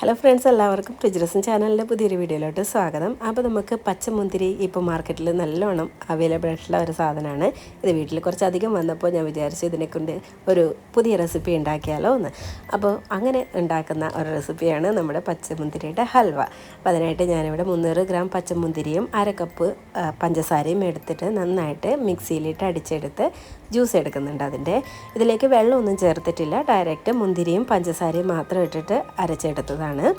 Hello friends എല്ലാവർക്കും പ്രിജറസൻ ചാനലിന്റെ പുതിയൊരു വീഡിയോയിലോട്ട് സ്വാഗതം. അപ്പോൾ നമുക്ക് പച്ചമുന്തിരി ഇപ്പോൾ മാർക്കറ്റിൽ നല്ലോണം അവൈലബിൾ ആയിട്ടുള്ള ഒരു സാധനമാണ്. ഇത് വീട്ടിൽ കുറച്ചധികം വന്നപ്പോൾ ഞാൻ വിചാരിച്ചു ഇതിനെക്കൊണ്ട് ഒരു പുതിയ റെസിപ്പി ഉണ്ടാക്കിയാലോ എന്ന്. അപ്പോൾ അങ്ങനെ ഉണ്ടാക്കുന്ന ഒരു റെസിപ്പിയാണ് നമ്മുടെ പച്ചമുന്തിരിയുടെ ഹൽവ. അപ്പോൾ അതിനായിട്ട് ഞാനിവിടെ മുന്നൂറ് ഗ്രാം പച്ചമുന്തിരിയും അര കപ്പ് പഞ്ചസാരയും എടുത്തിട്ട് നന്നായിട്ട് മിക്സിയിലിട്ട് അടിച്ചെടുത്ത് ജ്യൂസ് എടുക്കുന്നുണ്ട് അതിന്റെ. ഇതിലേക്ക് വെള്ളമൊന്നും ചേർത്തിട്ടില്ല. ഡയറക്റ്റ് മുന്തിരിയും പഞ്ചസാരയും മാത്രം ഇട്ടിട്ട് അരച്ചെടുത്തതാണ്.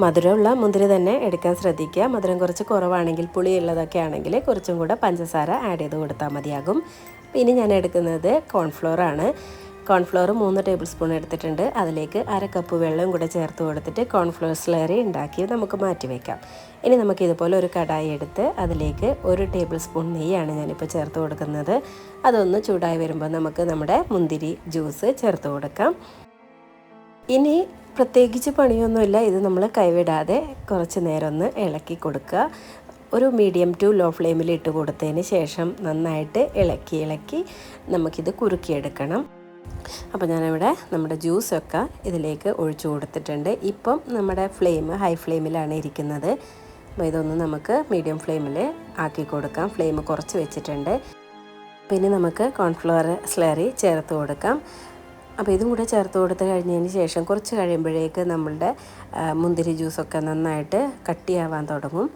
മധുരമുള്ള മുന്തിരി തന്നെ എടുക്കാൻ ശ്രദ്ധിക്കുക. മധുരം കുറച്ച് കുറവാണെങ്കിൽ പുളിയുള്ളതൊക്കെ ആണെങ്കിൽ കുറച്ചും കൂടെ പഞ്ചസാര ആഡ് ചെയ്ത് കൊടുത്താൽ മതിയാകും. ഇനി ഞാൻ എടുക്കുന്നത് കോൺഫ്ലോർ ആണ്. കോൺഫ്ലോർ മൂന്ന് ടേബിൾ സ്പൂൺ എടുത്തിട്ടുണ്ട്. അതിലേക്ക് അര കപ്പ് വെള്ളം കൂടെ ചേർത്ത് കൊടുത്തിട്ട് കോൺഫ്ലോർ സ്ലറി ഉണ്ടാക്കി നമുക്ക് മാറ്റി വയ്ക്കാം ഇനി നമുക്ക് ഇതുപോലെ ഒരു കടായി എടുത്ത് അതിലേക്ക് ഒരു ടേബിൾ സ്പൂൺ നെയ്യാണ് ഞാനിപ്പോൾ ചേർത്ത് കൊടുക്കുന്നത്. അതൊന്ന് ചൂടായി വരുമ്പോൾ നമുക്ക് നമ്മുടെ മുന്തിരി ജ്യൂസ് ചേർത്ത് കൊടുക്കാം. ഇനി പ്രത്യേകിച്ച് പണിയൊന്നുമില്ല. ഇത് നമ്മൾ കൈവിടാതെ കുറച്ച് നേരം ഒന്ന് ഇളക്കി കൊടുക്കുക. ഒരു മീഡിയം ടു ലോ ഫ്ലെയിമിൽ ഇട്ട് കൊടുത്തതിന് ശേഷം നന്നായിട്ട് ഇളക്കി ഇളക്കി നമുക്കിത് കുറുക്കിയെടുക്കണം. അപ്പോൾ ഞാനിവിടെ നമ്മുടെ ജ്യൂസൊക്കെ ഇതിലേക്ക് ഒഴിച്ചു കൊടുത്തിട്ടുണ്ട്. ഇപ്പം നമ്മുടെ ഫ്ലെയിം ഹൈ ഫ്ലെയിമിലാണ് ഇരിക്കുന്നത്. അപ്പോൾ ഇതൊന്ന് നമുക്ക് മീഡിയം ഫ്ലെയിമിൽ ആക്കി കൊടുക്കാം. ഫ്ലെയിം കുറച്ച് വെച്ചിട്ടുണ്ട്. പിന്നെ നമുക്ക് കോൺഫ്ലവർ സ്ലറി ചേർത്ത് കൊടുക്കാം. അപ്പോൾ ഇതും കൂടെ ചേർത്ത് കൊടുത്ത് കഴിഞ്ഞതിന് ശേഷം കുറച്ച് കഴിയുമ്പോഴേക്ക് നമ്മളുടെ മുന്തിരി ജ്യൂസൊക്കെ നന്നായിട്ട് കട്ടിയാവാൻ തുടങ്ങും.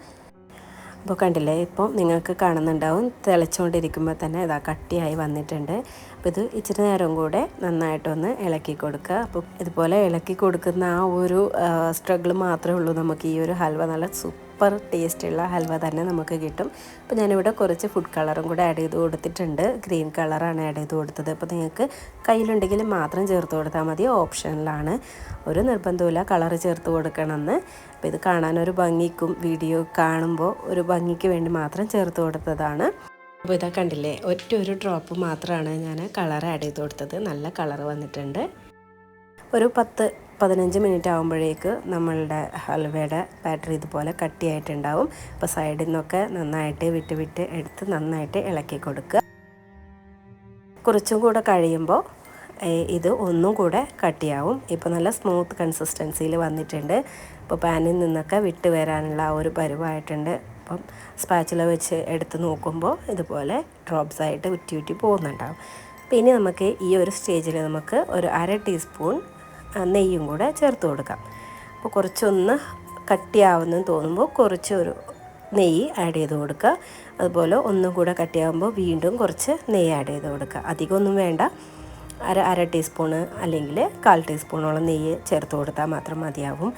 അപ്പോൾ കണ്ടില്ലേ ഇപ്പോൾ നിങ്ങൾക്ക് കാണുന്നുണ്ടാവും തിളച്ചുകൊണ്ടിരിക്കുമ്പോൾ തന്നെ ഇതാ കട്ടിയായി വന്നിട്ടുണ്ട്. അപ്പോൾ ഇത് ഇച്ചിരി നേരം കൂടെ നന്നായിട്ടൊന്ന് ഇളക്കി കൊടുക്കുക. അപ്പോൾ ഇതുപോലെ ഇളക്കി കൊടുക്കുന്ന ആ ഒരു സ്ട്രഗിൾ മാത്രമേ ഉള്ളൂ നമുക്ക് ഈ ഒരു ഹൽവ നല്ല സൂപ്പർ ടേസ്റ്റുള്ള ഹൽവ തന്നെ നമുക്ക് കിട്ടും. അപ്പോൾ ഞാനിവിടെ കുറച്ച് ഫുഡ് കളറും കൂടെ ആഡ് ചെയ്ത് കൊടുത്തിട്ടുണ്ട്. ഗ്രീൻ കളറാണ് ആഡ് ചെയ്ത് കൊടുത്തത്. അപ്പോൾ നിങ്ങൾക്ക് കയ്യിലുണ്ടെങ്കിൽ മാത്രം ചേർത്ത് കൊടുത്താൽ മതി. ഓപ്ഷനിലാണ് ഒരു നിർബന്ധമില്ല കളർ ചേർത്ത് കൊടുക്കണമെന്ന്. അപ്പോൾ ഇത് കാണാൻ ഒരു ഭംഗിക്കും വീഡിയോ കാണുമ്പോൾ ഒരു ഭംഗിക്ക് വേണ്ടി മാത്രം ചേർത്ത് കൊടുത്തതാണ്. അപ്പോൾ ഇതാ കണ്ടില്ലേ? ഒറ്റ ഒരു ഡ്രോപ്പ് മാത്രമാണ് ഞാൻ കളർ ആഡ് ചെയ്ത് കൊടുത്തത്. നല്ല കളർ വന്നിട്ടുണ്ട്. ഒരു പത്ത് പതിനഞ്ച് മിനിറ്റ് ആകുമ്പോഴേക്ക് നമ്മളുടെ ഹൽവയുടെ ബാറ്ററി ഇതുപോലെ കട്ടിയായിട്ടുണ്ടാവും. അപ്പോൾ സൈഡിൽ നിന്നൊക്കെ നന്നായിട്ട് വിട്ട് വിട്ട് എടുത്ത് നന്നായിട്ട് ഇളക്കി കൊടുക്കുക. കുറച്ചും കൂടെ കഴിയുമ്പോൾ ഇത് ഒന്നും കൂടെ കട്ടിയാവും. ഇപ്പോൾ നല്ല സ്മൂത്ത് കൺസിസ്റ്റൻസിയിൽ വന്നിട്ടുണ്ട്. ഇപ്പോൾ പാനിൽ നിന്നൊക്കെ വിട്ട് വരാനുള്ള ആ ഒരു പരുവായിട്ടുണ്ട്. അപ്പം സ്പാച്ചുല വെച്ച് എടുത്ത് നോക്കുമ്പോൾ ഇതുപോലെ ഡ്രോപ്സ് ആയിട്ട് ഉറ്റി ഉറ്റി പോകുന്നുണ്ടാവും. പിന്നെ നമുക്ക് ഈ ഒരു സ്റ്റേജിൽ നമുക്ക് ഒരു അര ടീസ്പൂൺ നെയ്യും കൂടെ ചേർത്ത് കൊടുക്കാം. അപ്പോൾ കുറച്ചൊന്ന് കട്ടിയാവുന്നെന്ന് തോന്നുമ്പോൾ കുറച്ച് ഒരു നെയ്യ് ആഡ് ചെയ്ത് കൊടുക്കുക. അതുപോലെ ഒന്നും കൂടെ കട്ടിയാകുമ്പോൾ വീണ്ടും കുറച്ച് നെയ്യ് ആഡ് ചെയ്ത് കൊടുക്കുക. അധികമൊന്നും വേണ്ട. അര അര ടീസ്പൂണ് അല്ലെങ്കിൽ കാൽ ടീസ്പൂണോളം നെയ്യ് ചേർത്ത് കൊടുത്താൽ മാത്രം മതിയാവും.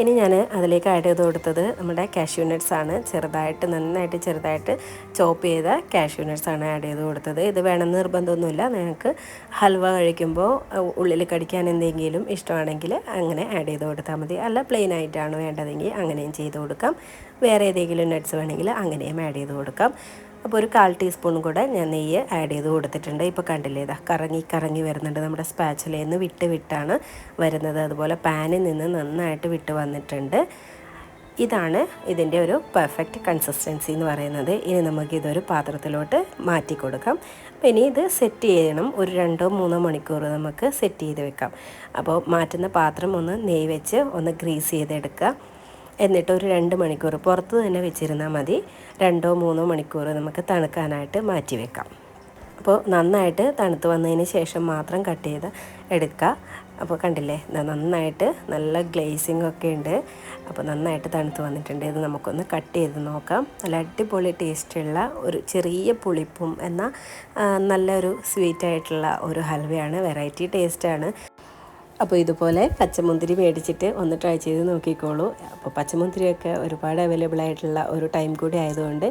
ഇനി ഞാൻ അതിലേക്ക് ആഡ് ചെയ്ത് കൊടുത്തത് നമ്മുടെ കാഷ്യൂ ആണ്. ചെറുതായിട്ട് നന്നായിട്ട് ചെറുതായിട്ട് ചോപ്പ് ചെയ്ത കാഷ്യൂ ആണ് ആഡ് ചെയ്ത് കൊടുത്തത്. ഇത് വേണമെന്ന് നിർബന്ധമൊന്നുമില്ല. നിങ്ങൾക്ക് ഹൽവ കഴിക്കുമ്പോൾ ഉള്ളിൽ കടിക്കാൻ എന്തെങ്കിലും ഇഷ്ടമാണെങ്കിൽ അങ്ങനെ ആഡ് ചെയ്ത് കൊടുത്താൽ മതി. അല്ല പ്ലെയിൻ ആയിട്ടാണ് വേണ്ടതെങ്കിൽ അങ്ങനെയും ചെയ്ത് കൊടുക്കാം. വേറെ ഏതെങ്കിലും നട്ട്സ് വേണമെങ്കിൽ അങ്ങനെയും ആഡ് ചെയ്ത് കൊടുക്കാം. അപ്പോൾ ഒരു കാൽ ടീസ്പൂൺ കൂടെ ഞാൻ നെയ്യ് ആഡ് ചെയ്ത് കൊടുത്തിട്ടുണ്ട്. ഇപ്പോൾ കണ്ടില്ലേ ഇതാ കറങ്ങി കറങ്ങി വരുന്നുണ്ട്. നമ്മുടെ സ്പാച്ചിലയിൽ നിന്ന് വിട്ട് വിട്ടാണ് വരുന്നത്. അതുപോലെ പാനിൽ നിന്ന് നന്നായിട്ട് വിട്ട് വന്നിട്ടുണ്ട്. ഇതാണ് ഇതിന്റെ ഒരു പെർഫെക്റ്റ് കൺസിസ്റ്റൻസി എന്ന് പറയുന്നത്. ഇനി നമുക്ക് ഇതൊരു പാത്രത്തിലോട്ട് മാറ്റി കൊടുക്കാം. അപ്പോൾ ഇനി ഇത് സെറ്റ് ചെയ്യണം. ഒരു രണ്ടോ മൂന്നോ മണിക്കൂർ നമുക്ക് സെറ്റ് ചെയ്ത് വെക്കാം. അപ്പോൾ മാറ്റുന്ന പാത്രം ഒന്ന് നെയ് വെച്ച് ഒന്ന് ഗ്രീസ് ചെയ്തെടുക്കുക. എന്നിട്ട് ഒരു രണ്ട് മണിക്കൂർ പുറത്ത് തന്നെ വെച്ചിരുന്നാൽ മതി. രണ്ടോ മൂന്നോ മണിക്കൂർ നമുക്ക് തണുക്കാനായിട്ട് മാറ്റി വെക്കാം. അപ്പോൾ നന്നായിട്ട് തണുത്ത് വന്നതിന് ശേഷം മാത്രം കട്ട് ചെയ്ത് എടുക്കുക. അപ്പോൾ കണ്ടില്ലേ നന്നായിട്ട് നല്ല ഗ്ലേസിംഗ് ഒക്കെ ഉണ്ട്. അപ്പോൾ നന്നായിട്ട് തണുത്ത് വന്നിട്ടുണ്ട്. ഇത് നമുക്കൊന്ന് കട്ട് ചെയ്ത് നോക്കാം. നല്ല അടിപൊളി ടേസ്റ്റുള്ള ഒരു ചെറിയ പുളിപ്പും എന്ന നല്ലൊരു സ്വീറ്റായിട്ടുള്ള ഒരു ഹൽവയാണ്. വെറൈറ്റി ടേസ്റ്റാണ് അപ്പോൾ ഇതുപോലെ പച്ചമുന്തിരി മേടിച്ചിട്ട് ഒന്ന് ട്രൈ ചെയ്ത് നോക്കിക്കോളൂ. അപ്പോൾ പച്ചമുന്തിരിയൊക്കെ ഒരുപാട് അവൈലബിൾ ആയിട്ടുള്ള ഒരു ടൈം കൂടി ആയതുകൊണ്ട്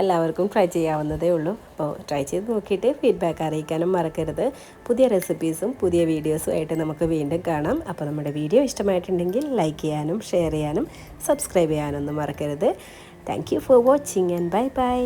എല്ലാവർക്കും ട്രൈ ചെയ്യാവുന്നതേ ഉള്ളൂ. അപ്പോൾ ട്രൈ ചെയ്ത് നോക്കിയിട്ട് ഫീഡ്ബാക്ക് അറിയിക്കാനും മറക്കരുത്. പുതിയ റെസിപ്പീസും പുതിയ വീഡിയോസും ആയിട്ട് നമുക്ക് വീണ്ടും കാണാം. അപ്പോൾ നമ്മുടെ വീഡിയോ ഇഷ്ടമായിട്ടുണ്ടെങ്കിൽ ലൈക്ക് ചെയ്യാനും ഷെയർ ചെയ്യാനും സബ്സ്ക്രൈബ് ചെയ്യാനൊന്നും മറക്കരുത്. Thank you for watching and bye bye